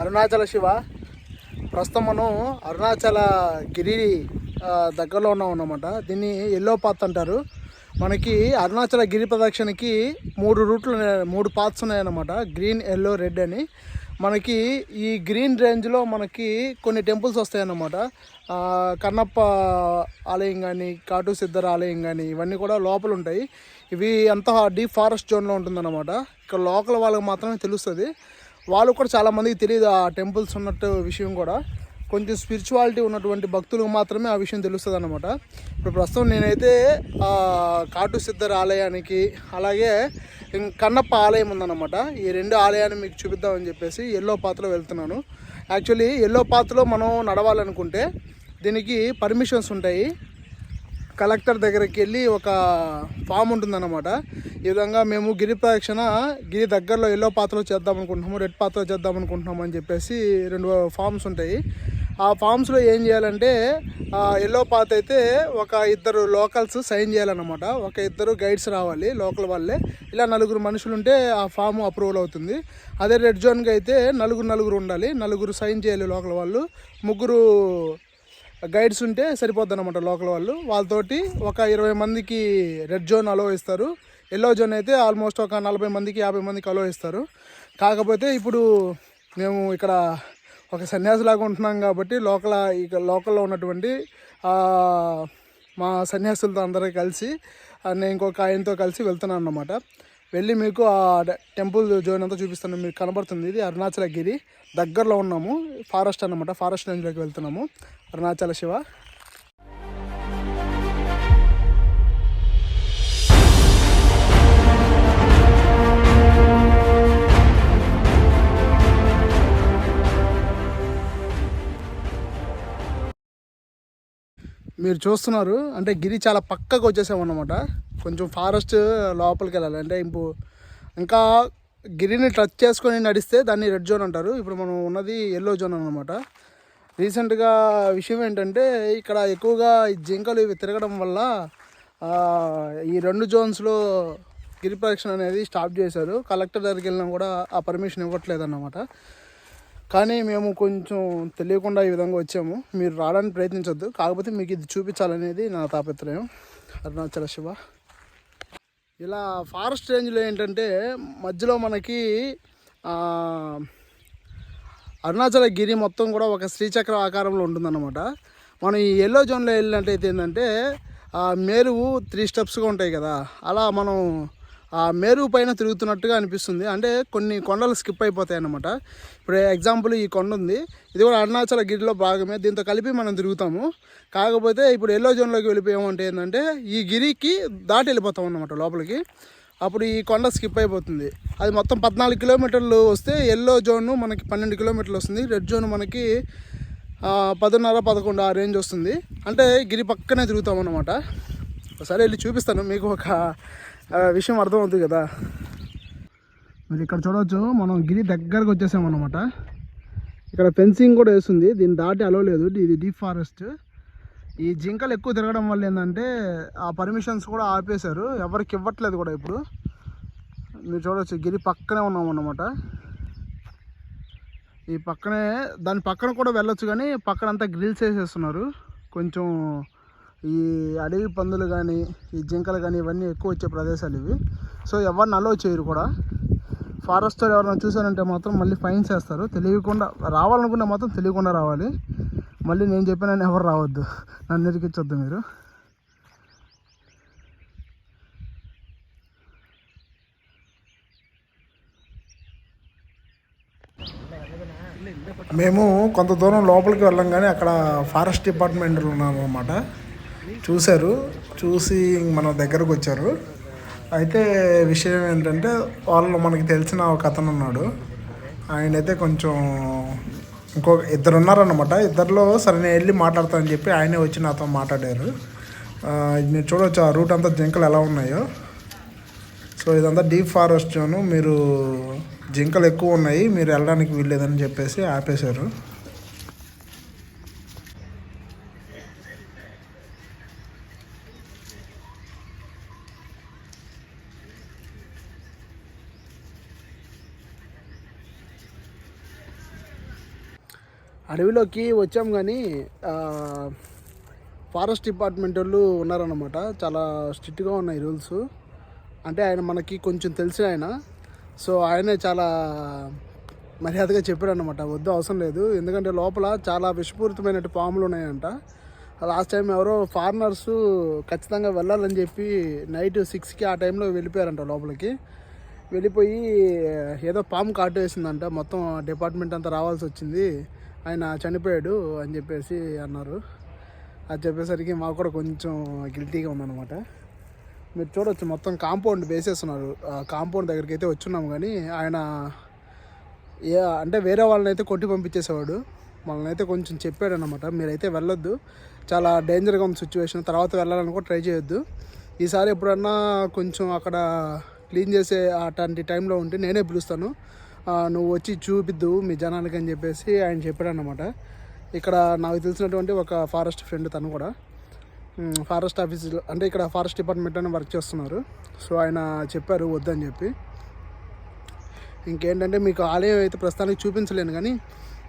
అరుణాచల శివ. ప్రస్తుతం మనం అరుణాచల గిరి దగ్గరలో ఉన్నాం అన్నమాట. దీన్ని ఎల్లో పాత్ అంటారు. మనకి అరుణాచల గిరి ప్రదక్షిణకి మూడు రూట్లు ఉన్నాయి- మూడు పాత్స్ ఉన్నాయన్నమాట గ్రీన్ ఎల్లో రెడ్ అని. మనకి ఈ గ్రీన్ రేంజ్లో మనకి కొన్ని టెంపుల్స్ వస్తాయన్నమాట కన్నప్ప ఆలయం కానీ కాటు సిద్ధర ఆలయం కానీ ఇవన్నీ కూడా లోపల ఉంటాయి. ఇవి అంతా డీప్ ఫారెస్ట్ జోన్లో ఉంటుందన్నమాట. ఇక్కడ లోకల్ వాళ్ళకి మాత్రమే తెలుస్తుంది. వాళ్ళు కూడా చాలామందికి తెలియదు ఆ టెంపుల్స్ ఉన్నట్టు విషయం కూడా. కొంచెం స్పిరిచువాలిటీ ఉన్నటువంటి భక్తులకు మాత్రమే ఆ విషయం తెలుస్తుంది అనమాట ఇప్పుడు ప్రస్తుతం నేనైతే కాటు సిద్ధర్ ఆలయానికి అలాగే కన్నప్ప ఆలయం ఉందన్నమాట. ఈ రెండు ఆలయాన్ని మీకు చూపిద్దామని చెప్పేసి ఎల్లో పాత్రలో వెళ్తున్నాను. యాక్చువల్లీ ఎల్లో పాత్రలో మనం నడవాలనుకుంటే దీనికి పర్మిషన్స్ ఉంటాయి. కలెక్టర్ దగ్గరికి వెళ్ళి ఒక ఫామ్ ఉంటుందన్నమాట. ఈ విధంగా మేము గిరి ప్రదక్షిణ గిరి దగ్గరలో ఎల్లో పాత్రలో చేద్దాం అనుకుంటున్నాము రెడ్ పాత్రలో చేద్దాం అనుకుంటున్నాము అని చెప్పేసి రెండు ఫామ్స్ ఉంటాయి. ఆ ఫామ్స్లో ఏం చేయాలంటే ఎల్లో పాత్ అయితే ఒక ఇద్దరు లోకల్స్ సైన్ చేయాలన్నమాట. ఒక ఇద్దరు గైడ్స్ రావాలి లోకల్ వాళ్ళే. ఇలా నలుగురు మనుషులు ఉంటే ఆ ఫామ్ అప్రూవల్ అవుతుంది. అదే రెడ్ జోన్కి అయితే నలుగురు నలుగురు ఉండాలి. నలుగురు సైన్ చేయాలి లోకల్ వాళ్ళు. ముగ్గురు గైడ్స్ ఉంటే సరిపోద్ది అనమాట లోకల్ వాళ్ళు. వాళ్ళతోటి ఒక ఇరవై మందికి రెడ్ జోన్ అలో ఇస్తారు ఎల్లో జోన్ అయితే ఆల్మోస్ట్ ఒక నలభై మందికి యాభై మందికి అలో ఇస్తారు కాకపోతే ఇప్పుడు మేము ఇక్కడ ఒక సన్యాసిలాగా ఉంటున్నాం కాబట్టి లోకల్ ఇక లోకల్లో ఉన్నటువంటి మా సన్యాసులతో అందరూ కలిసి నేను ఇంకొక ఆయనతో కలిసి వెళ్తున్నాను అన్నమాట వెళ్ళి మీకు ఆ టెంపుల్ జోన్ అంతా చూపిస్తాను. మీకు కనబడుతుంది ఇది అరుణాచల గిరి. దగ్గరలో ఉన్నాము. ఫారెస్ట్ అన్నమాట. ఫారెస్ట్ రేంజ్లోకి వెళ్తున్నాము. అరుణాచల శివ. మీరు చూస్తున్నారు. అంటే గిరి చాలా పక్కకు వచ్చేసామన్నమాట. కొంచెం ఫారెస్ట్ లోపలికి వెళ్ళాలి. అంటే ఇప్పుడు ఇంకా గిరిని టచ్ చేసుకొని నడిస్తే దాన్ని రెడ్ జోన్ అంటారు. ఇప్పుడు మనం ఉన్నది ఎల్లో జోన్ అనమాట రీసెంట్గా విషయం ఏంటంటే ఇక్కడ ఎక్కువగా ఈ జింకలు ఇవి తిరగడం వల్ల ఈ రెండు జోన్స్లో గిరి ప్రదక్షిణ అనేది స్టాప్ చేశారు. కలెక్టర్ దగ్గరికి వెళ్ళినా కూడా ఆ పర్మిషన్ ఇవ్వట్లేదు అన్నమాట కానీ మేము కొంచెం తెలియకుండా ఈ విధంగా వచ్చాము. మీరు రావడానికి ప్రయత్నించొద్దు. కాకపోతే మీకు ఇది చూపించాలనేది నా తాపత్రయం. అరుణాచల శివ. ఇలా ఫారెస్ట్ రేంజ్లో ఏంటంటే మధ్యలో మనకి అరుణాచల గిరి మొత్తం కూడా ఒక శ్రీచక్ర ఆకారంలో ఉంటుందన్నమాట. మనం ఈ ఎల్లో జోన్లో వెళ్ళినట్టయితే ఏంటంటే మేరువు త్రీ స్టెప్స్గా ఉంటాయి కదా. అలా మనం ఆ మేరు పైన తిరుగుతున్నట్టుగా అనిపిస్తుంది. అంటే కొన్ని కొండలు స్కిప్ అయిపోతాయి అన్నమాట. ఇప్పుడు ఎగ్జాంపుల్ ఈ కొండ ఉంది. ఇది కూడా అరుణాచల గిరిలో భాగమే. దీంతో కలిపి మనం తిరుగుతాము. కాకపోతే ఇప్పుడు ఎల్లో జోన్లోకి వెళ్ళిపోయామంటే ఏంటంటే ఈ గిరికి దాటి వెళ్ళిపోతాం అన్నమాట లోపలికి. అప్పుడు ఈ కొండ స్కిప్ అయిపోతుంది. అది మొత్తం పద్నాలుగు కిలోమీటర్లు వస్తే ఎల్లో జోన్ మనకి పన్నెండు కిలోమీటర్లు వస్తుంది. రెడ్ జోన్ మనకి పదిన్నర పదున్నర పదకొండు ఆ రేంజ్ వస్తుంది. అంటే గిరి పక్కనే తిరుగుతాం అన్నమాట. ఒకసారి వెళ్ళి చూపిస్తాను. మీకు ఒక విషయం అర్థమవుతుంది కదా. మీరు ఇక్కడ చూడవచ్చు మనం గిరి దగ్గరకు వచ్చేసాం అనమాట ఇక్కడ ఫెన్సింగ్ కూడా వేస్తుంది దీన్ని దాటి అలవలేదు ఇది డీప్ ఫారెస్ట్. ఈ జింకలు ఎక్కువ తిరగడం వల్ల ఏంటంటే ఆ పర్మిషన్స్ కూడా ఆపేశారు ఎవరికి ఇవ్వట్లేదు కూడా ఇప్పుడు. మీరు చూడవచ్చు గిరి పక్కనే ఉన్నాం అన్నమాట. ఈ పక్కనే దాని పక్కన కూడా వెళ్ళొచ్చు కానీ పక్కన అంతా గ్రిల్స్ వేసేస్తున్నారు. కొంచెం ఈ అడవి పందులు కానీ ఈ జింకలు కానీ ఇవన్నీ ఎక్కువ వచ్చే ప్రదేశాలు ఇవి. సో ఎవరిని అలో చేయరు కూడా. ఫారెస్టర్ ఎవరైనా చూసారంటే మాత్రం మళ్ళీ ఫైన్స్ వేస్తారు. తెలియకుండా రావాలనుకుంటే మాత్రం తెలియకుండా రావాలి. మళ్ళీ నేను చెప్పిన ఎవరు రావద్దు. నన్ను నిరికించొద్దు మీరు. మేము కొంత దూరం లోపలికి వెళ్ళంగానే అక్కడ ఫారెస్ట్ డిపార్ట్మెంట్లో ఉన్నాము అనమాట చూశారు చూసి మన దగ్గరకు వచ్చారు. అయితే విషయం ఏంటంటే వాళ్ళు మనకి తెలిసిన ఒక అతను ఉన్నాడు. ఆయన అయితే కొంచెం ఇంకో ఇద్దరు ఉన్నారన్నమాట. ఇద్దరిలో సరే నేను వెళ్ళి మాట్లాడతానని చెప్పి ఆయనే వచ్చి నాతో మాట్లాడారు. మీరు చూడవచ్చు ఆ రూట్ అంతా జింకలు ఎలా ఉన్నాయో. సో ఇదంతా డీప్ ఫారెస్ట్ జోను మీరు జింకలు ఎక్కువ ఉన్నాయి మీరు వెళ్ళడానికి వీల్లేదని చెప్పేసి ఆపేశారు. అడవిలోకి వచ్చాం కానీ ఫారెస్ట్ డిపార్ట్మెంట్ వాళ్ళు ఉన్నారన్నమాట. చాలా స్ట్రిక్ట్గా ఉన్నాయి రూల్స్. అంటే ఆయన మనకి కొంచెం తెలిసిన ఆయన. సో ఆయనే చాలా మర్యాదగా చెప్పారనమాట వద్దు అవసరం లేదు. ఎందుకంటే లోపల చాలా విషపూరితమైన పాములు ఉన్నాయంట. లాస్ట్ టైం ఎవరో ఫారినర్స్ ఖచ్చితంగా వెళ్ళాలని చెప్పి నైట్ సిక్స్కి ఆ టైంలో వెళ్ళిపోయారంట లోపలికి. వెళ్ళిపోయి ఏదో పాము కాటు వేసిందంట. మొత్తం డిపార్ట్మెంట్ అంతా రావాల్సి వచ్చింది. ఆయన చనిపోయాడు అని చెప్పేసి అన్నారు. అది చెప్పేసరికి మాకు కూడా కొంచెం గిల్టీగా ఉందన్నమాట. మీరు చూడొచ్చు మొత్తం కాంపౌండ్ వేసేస్తున్నారు. కాంపౌండ్ దగ్గరికి అయితే వచ్చున్నాము కానీ ఆయన ఏ అంటే వేరే వాళ్ళని అయితే కొట్టి పంపించేసేవాడు. మనల్ని అయితే కొంచెం చెప్పాడు అనమాట మీరైతే వెళ్ళొద్దు. చాలా డేంజర్గా ఉంది సిచ్యువేషన్ తర్వాత వెళ్ళాలని కూడా ట్రై చేయొద్దు. ఈసారి ఎప్పుడన్నా కొంచెం అక్కడ క్లీన్ చేసే అట్లాంటి టైంలో ఉంటే నేనే పిలుస్తాను. నువ్వు వచ్చి చూపిద్దు మీ జనానికి అని చెప్పేసి ఆయన చెప్పాడు అనమాట ఇక్కడ నాకు తెలిసినటువంటి ఒక ఫారెస్ట్ ఫ్రెండ్ తను కూడా. ఫారెస్ట్ ఆఫీస్ అంటే ఇక్కడ ఫారెస్ట్ డిపార్ట్మెంట్లోనే వర్క్ చేస్తున్నారు. సో ఆయన చెప్పారు వద్దని చెప్పి. ఇంకేంటంటే మీకు ఆలయం అయితే ప్రస్తుతానికి చూపించలేను కానీ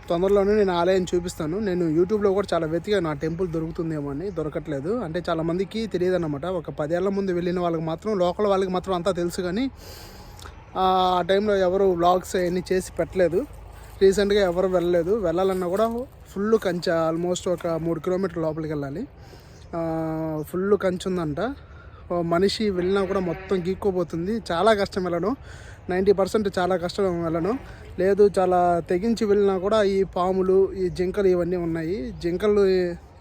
తొందరలోనే నేను ఆలయం చూపిస్తాను. నేను యూట్యూబ్లో కూడా చాలా వెతిగా నా టెంపుల్ దొరుకుతుందేమో అని దొరకట్లేదు. అంటే చాలా మందికి తెలియదు అనమాట ఒక పదేళ్ళ ముందు వెళ్ళిన వాళ్ళకి మాత్రం లోకల్ వాళ్ళకి మాత్రం అంతా తెలుసు కానీ ఆ టైంలో ఎవరు వ్లాగ్స్ అవన్నీ చేసి పెట్టలేదు. రీసెంట్గా ఎవరు వెళ్ళలేదు. వెళ్ళాలన్నా కూడా ఫుల్ కంచె ఆల్మోస్ట్ ఒక మూడు కిలోమీటర్ లోపలికి వెళ్ళాలి. ఫుల్ కంచె ఉందంట. మనిషి వెళ్ళినా కూడా మొత్తం గీక్కోపోతుంది చాలా కష్టం వెళ్ళడం నైంటీ పర్సెంట్ చాలా కష్టం వెళ్ళడం లేదు చాలా తెగించి వెళ్ళినా కూడా ఈ పాములు ఈ జింకలు ఇవన్నీ ఉన్నాయి. జింకలు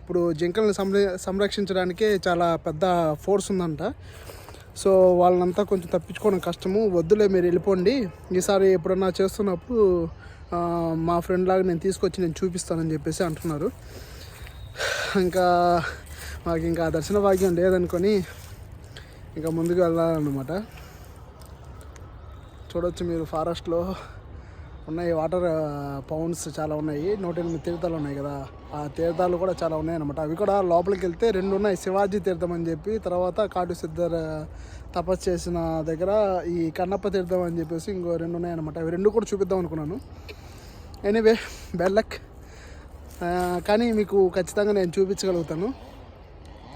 ఇప్పుడు జింకలను సంర సంరక్షించడానికే చాలా పెద్ద ఫోర్స్ ఉందంట. సో వాళ్ళనంతా కొంచెం తప్పించుకోవడం కష్టము. వద్దులే మీరు వెళ్ళిపోండి. ఈసారి ఎప్పుడన్నా చేస్తున్నప్పుడు మా ఫ్రెండ్ లాగా నేను తీసుకొచ్చి నేను చూపిస్తానని చెప్పేసి అంటున్నారు. ఇంకా మాకు ఇంకా దర్శన భాగ్యం లేదనుకొని ఇంకా ముందుకు వెళ్ళాలన్నమాట. చూడొచ్చు మీరు ఫారెస్ట్లో ఉన్నాయి. వాటర్ పౌండ్స్ చాలా ఉన్నాయి. నూట ఎనిమిది తీర్థాలు ఉన్నాయి కదా. ఆ తీర్థాలు కూడా చాలా ఉన్నాయి అనమాట అవి కూడా లోపలికి వెళ్తే రెండు ఉన్నాయి. శివాజీ తీర్థం అని చెప్పి తర్వాత కాటు సిద్ధర్ తపస్సు చేసిన దగ్గర ఈ కన్నప్ప తీర్థం అని చెప్పేసి ఇంకో రెండు ఉన్నాయి అనమాట అవి రెండు కూడా చూపిద్దాం అనుకున్నాను. ఎనీవే బెల్లక్ కానీ మీకు ఖచ్చితంగా నేను చూపించగలుగుతాను.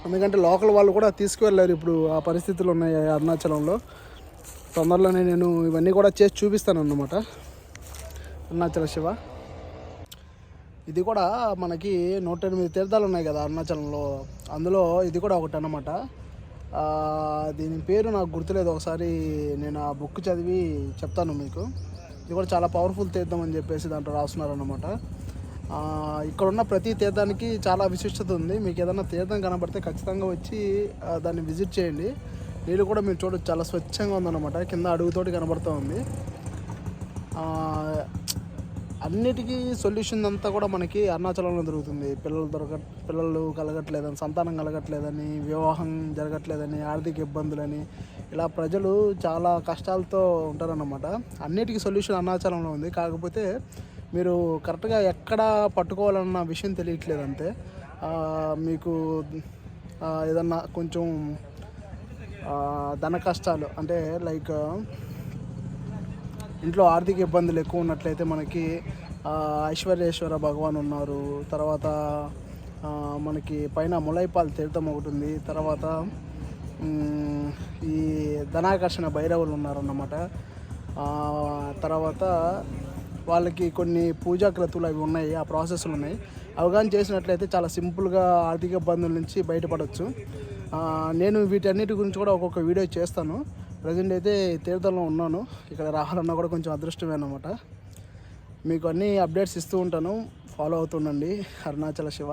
ఎందుకంటే లోకల్ వాళ్ళు కూడా తీసుకువెళ్ళారు ఇప్పుడు ఆ పరిస్థితులు ఉన్నాయి అరుణాచలంలో. తొందరలోనే నేను ఇవన్నీ కూడా చేసి చూపిస్తాను అన్నమాట అరుణాచల శివ. ఇది కూడా మనకి నూట ఎనిమిది తీర్థాలు ఉన్నాయి కదా అరుణాచలంలో. అందులో ఇది కూడా ఒకటి అన్నమాట. దీని పేరు నాకు గుర్తులేదు. ఒకసారి నేను ఆ బుక్ చదివి చెప్తాను మీకు. ఇది కూడా చాలా పవర్ఫుల్ తీర్థం అని చెప్పేసి దాంట్లో రాస్తున్నారు అనమాట ఇక్కడ ఉన్న ప్రతి తీర్థానికి చాలా విశిష్టత ఉంది. మీకు ఏదైనా తీర్థం కనబడితే ఖచ్చితంగా వచ్చి దాన్ని విజిట్ చేయండి. నీళ్ళు కూడా మీరు చూడొచ్చు. చాలా స్వచ్ఛంగా ఉందన్నమాట. కింద అడుగుతోటి కనబడుతూ ఉంది. అన్నిటికీ సొల్యూషన్ అంతా కూడా మనకి అరుణాచలంలో దొరుకుతుంది. పిల్లలు దొరక పిల్లలు కలగట్లేదని సంతానం కలగట్లేదని వివాహం జరగట్లేదని ఆర్థిక ఇబ్బందులని ఇలా ప్రజలు చాలా కష్టాలతో ఉంటారన్నమాట. అన్నిటికీ సొల్యూషన్ అరుణాచలంలో ఉంది. కాకపోతే మీరు కరెక్ట్గా ఎక్కడ పట్టుకోవాలన్న విషయం తెలియట్లేదు అంతే మీకు ఏదన్నా కొంచెం ధన కష్టాలు అంటే లైక్ ఇంట్లో ఆర్థిక ఇబ్బందులు ఎక్కువ ఉన్నట్లయితే మనకి ఐశ్వర్యేశ్వర భగవాన్ ఉన్నారు. తర్వాత మనకి పైన ములైపాల్ తీర్థం ఒకటి ఉంది. తర్వాత ఈ ధనాకర్షణ భైరవులు ఉన్నారన్నమాట. తర్వాత వాళ్ళకి కొన్ని పూజా క్రతువులు అవి ఉన్నాయి ఆ ప్రాసెస్లు ఉన్నాయి. అవగాహన చేసినట్లయితే చాలా సింపుల్గా ఆర్థిక ఇబ్బందుల నుంచి బయటపడవచ్చు నేను వీటన్నిటి గురించి కూడా ఒక్కొక్క వీడియో చేస్తాను. ప్రజెంట్ అయితే తీర్థంలో ఉన్నాను. ఇక్కడ రావాలన్నా కూడా కొంచెం అదృష్టమే అనమాట మీకు అన్ని అప్డేట్స్ ఇస్తూ ఉంటాను. ఫాలో అవుతుండండి. అరుణాచల శివ.